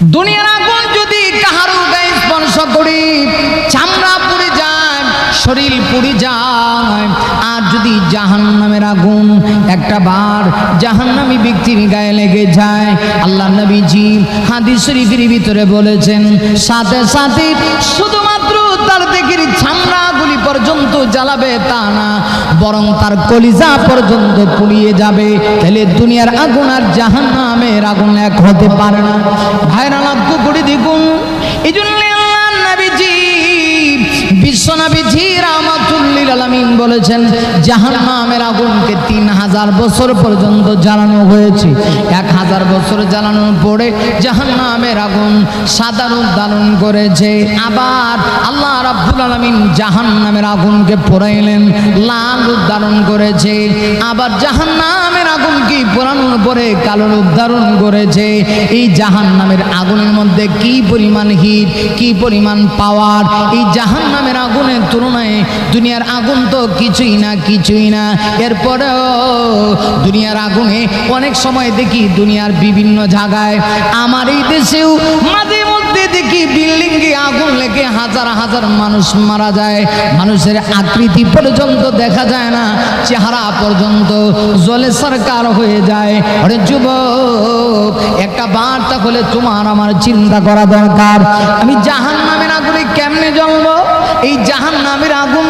দুনিয়ার আগুন যদি কাহারু গায়ে স্পর্শ করি, চামড়া পুড়ে যায়, শরীর পুড়ে যায়। আর যদি জাহান নামের আগুন একটা বার জাহান্নামী ব্যক্তির গায়ে লেগে যায়, আল্লাহ নবীজি হাদিস শরীফের ভিতরে বলেছেন, সাথে সাথে শুধুমাত্র জ্বালাবে তা না, বরং তার কলিজা পর্যন্ত পুড়িয়ে যাবে। তাহলে দুনিয়ার আগুন আর জাহান নামের আগুন এক হতে পারে না। ভাইরা লক্ষ্য করে দিগুন এই জন্য আল্লাহ নবীজি বিশ্বনবীজি রামাতুল্লিল আলামিন বলেছেন, জাহান্নামের আগুনকে তিন হাজার বছর পর্যন্ত জ্বালানো হয়েছে। এক হাজার বছর জ্বালানোর পরে জাহান্নামের আগুন সাদা দালন করেছে। আবার আল্লাহ রাব্বুল আলামিন জাহান্নামের আগুনকে পোড়াইলেন, লাল উদ্ধারণ করেছে। আবার জাহান্নামের আগুনকে পরে কালো রূপ ধারণ করেছে। এই জাহান নামের আগুনের মধ্যে কি পরিমাণ হিট কি পরিমাণ পাওয়ার এই জাহান নামের আগুনের তুলনায় দুনিয়ার আগুন তো কিছুই না কিছুই না। এরপরেও দুনিয়ার আগুনে অনেক সময় দেখি দুনিয়ার বিভিন্ন জায়গায়, আমার এই দেশেও মাঝে মধ্যে দেখি বিল্ডিং এ আগুন লেগে হাজার হাজার মানুষ মারা যায়? মানুষের আকৃতি পর্যন্ত দেখা যায় না, চেহারা পর্যন্ত জলে সরকার হয়ে যায়। আরে যুবক, একটা বার্তা হলে তোমার আমার চিন্তা করা দরকার। আমি জাহান নামের আগুনে কেমনে জ্বলবো? এই জাহান নামের আগুন